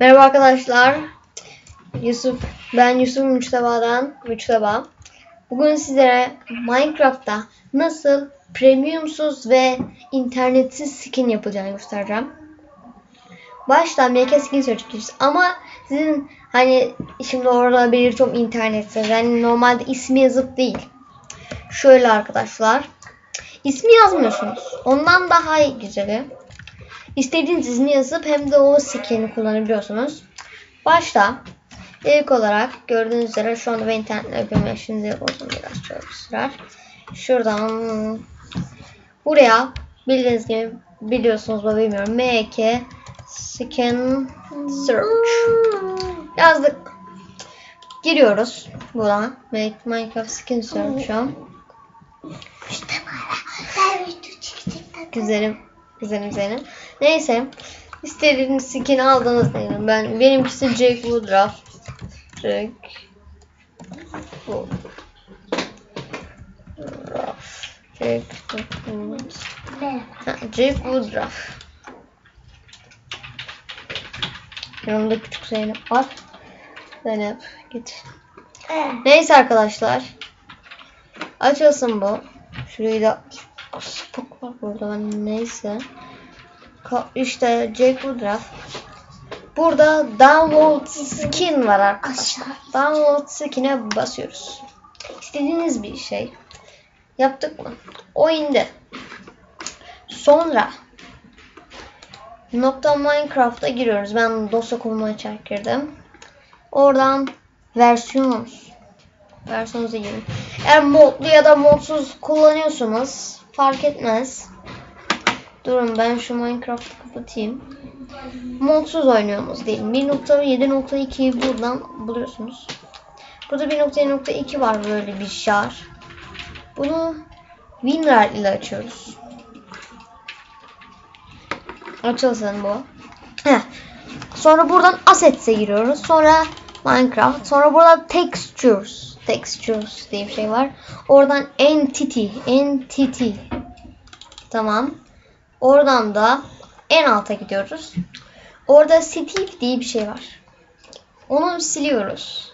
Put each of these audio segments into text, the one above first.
Merhaba arkadaşlar. Yusuf, ben Yusuf Müçteba'dan Müçteba. Bugün sizlere Minecraft'ta nasıl premiumsuz ve internetsiz skin yapılacağını göstereceğim. Başta MK skin search ama sizin hani şimdi orada belirtiyorum internetsiz. Yani normalde ismi yazıp değil. Şöyle arkadaşlar. İsmi yazmıyorsunuz. Ondan daha güzeli. İstediğiniz ismi yazıp hem de o skin'i kullanabiliyorsunuz. Başta ilk olarak gördüğünüz üzere şu anda ben internetle yapıyorum. Şimdi uzun biraz çok sürer. Şuradan buraya bildiğiniz gibi biliyorsunuz mu bilmiyorum. MK skin search yazdık. Giriyoruz buna. Minecraft skin search şu an. İşte çekecektim. Güzelim. Güzelim güzelim. Neyse. İstediğiniz skin aldınız diyelim. Ben benimkisi Jake Woodruff. Jake Woodruff. Jake Woodruff. Jake Woodruff. Yanımda küçük Zeynep var. Zeynep git. Neyse arkadaşlar. Açılsın bu. Şurayı da sapık var burada neyse. İşte Jake Woodruff. Burada download skin var arkadaşlar. Download skin'e basıyoruz. İstediğiniz bir şey. Yaptık mı? O indi. Sonra nokta Minecraft'a giriyoruz. Ben dosya açarak girdim. Oradan versiyon versiyonunuza girin. Eğer modlu ya da modsuz kullanıyorsunuz fark etmez. Durun ben şu Minecraft'ı kapatayım. Modsuz oynuyorsunuz diyelim. 1.7.2'yi buradan buluyorsunuz. Burada 1.7.2 var böyle bir şar. Bunu WinRAR ile açıyoruz. Açılsın bu. Heh. Sonra buradan Assets'e giriyoruz. Sonra Minecraft. Sonra burada Textures. Textures diye bir şey var. Oradan Entity. Entity. Tamam. Oradan da en alta gidiyoruz. Orada Steve diye bir şey var. Onu siliyoruz.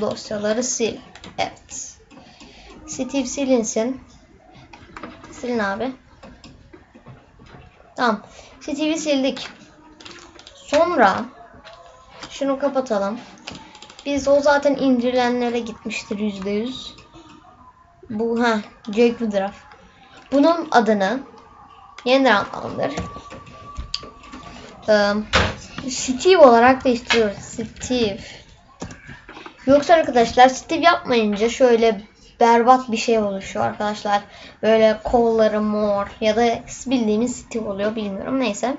Dosyaları sil. Evet. Steve silinsin. Silin abi. Tamam. Steve'i sildik. Sonra şunu kapatalım. Biz o zaten indirilenlere gitmiştir yüzde yüz. Bu ha Jake Woodruff. Bunun adını yeniden adlandır. Ee, Steve olarak değiştiriyoruz. Steve. Yoksa arkadaşlar Steve yapmayınca şöyle berbat bir şey oluşuyor arkadaşlar. Böyle kolları mor ya da bildiğimiz Steve oluyor bilmiyorum. Neyse.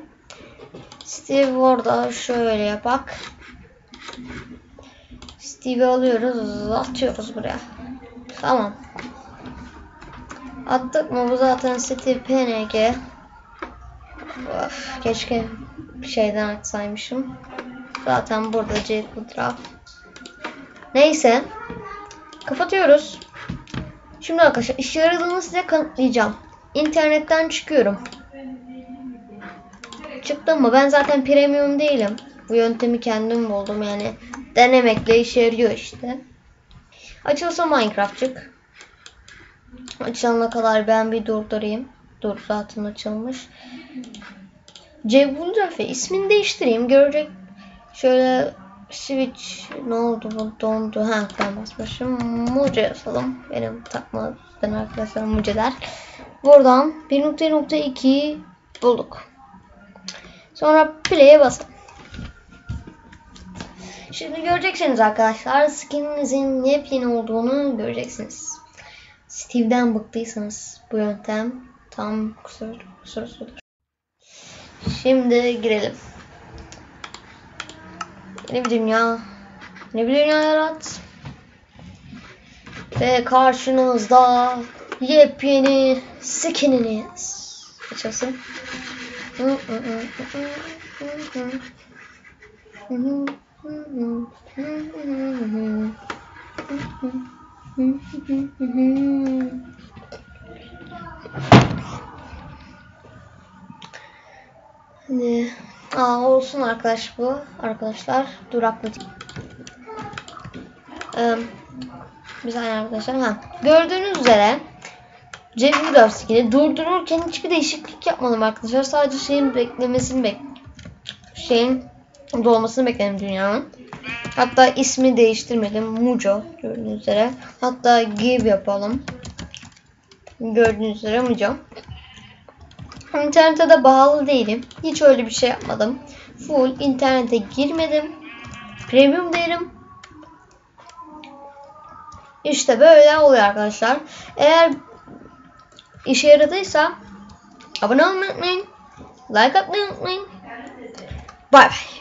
Steve orada şöyle yapak. Steve'i alıyoruz, atıyoruz buraya. Tamam. Attık mı bu zaten Steve PNG. Of, keşke şeyden açsaymışım. Zaten burada Jake Woodruff. Neyse. Kapatıyoruz. Şimdi arkadaşlar işe yaradığını size kanıtlayacağım. İnternetten çıkıyorum. Çıktım mı? Ben zaten premium değilim. Bu yöntemi kendim buldum yani. Denemekle işe yarıyor işte. Açılsa Minecraft'cık. Açılana kadar ben bir durdurayım. Dur zaten açılmış. Cebulcafe ismini değiştireyim. Görecek. Şöyle switch ne oldu bu dondu. Ha ben basmışım. Muce yazalım. Benim takmadan arkadaşlarım muceler. Buradan 1.2 bulduk. Sonra play'e basalım. Şimdi göreceksiniz arkadaşlar skininizin yepyeni olduğunu göreceksiniz. Steve'den bıktıysanız bu yöntem tam kusur, kusursudur. Şimdi girelim. Yeni bir dünya. Yeni bir dünya yarat. Ve karşınızda yepyeni skininiz. Açılsın. Hadi. Aa, olsun arkadaş bu. Arkadaşlar duraklı. Ee, bir saniye arkadaşlar. Ha. Gördüğünüz üzere Cevdet grafiğini durdururken hiçbir değişiklik yapmadım arkadaşlar. Sadece şeyin beklemesini bek şeyin dolmasını bekledim dünyanın. Hatta ismi değiştirmedim. Mujo gördüğünüz üzere. Hatta give yapalım. Gördüğünüz üzere Mujo. İnternete de bağlı değilim. Hiç öyle bir şey yapmadım. Full internete girmedim. Premium değilim. İşte böyle oluyor arkadaşlar. Eğer işe yaradıysa abone olmayı unutmayın. Like atmayı unutmayın. Bay bay.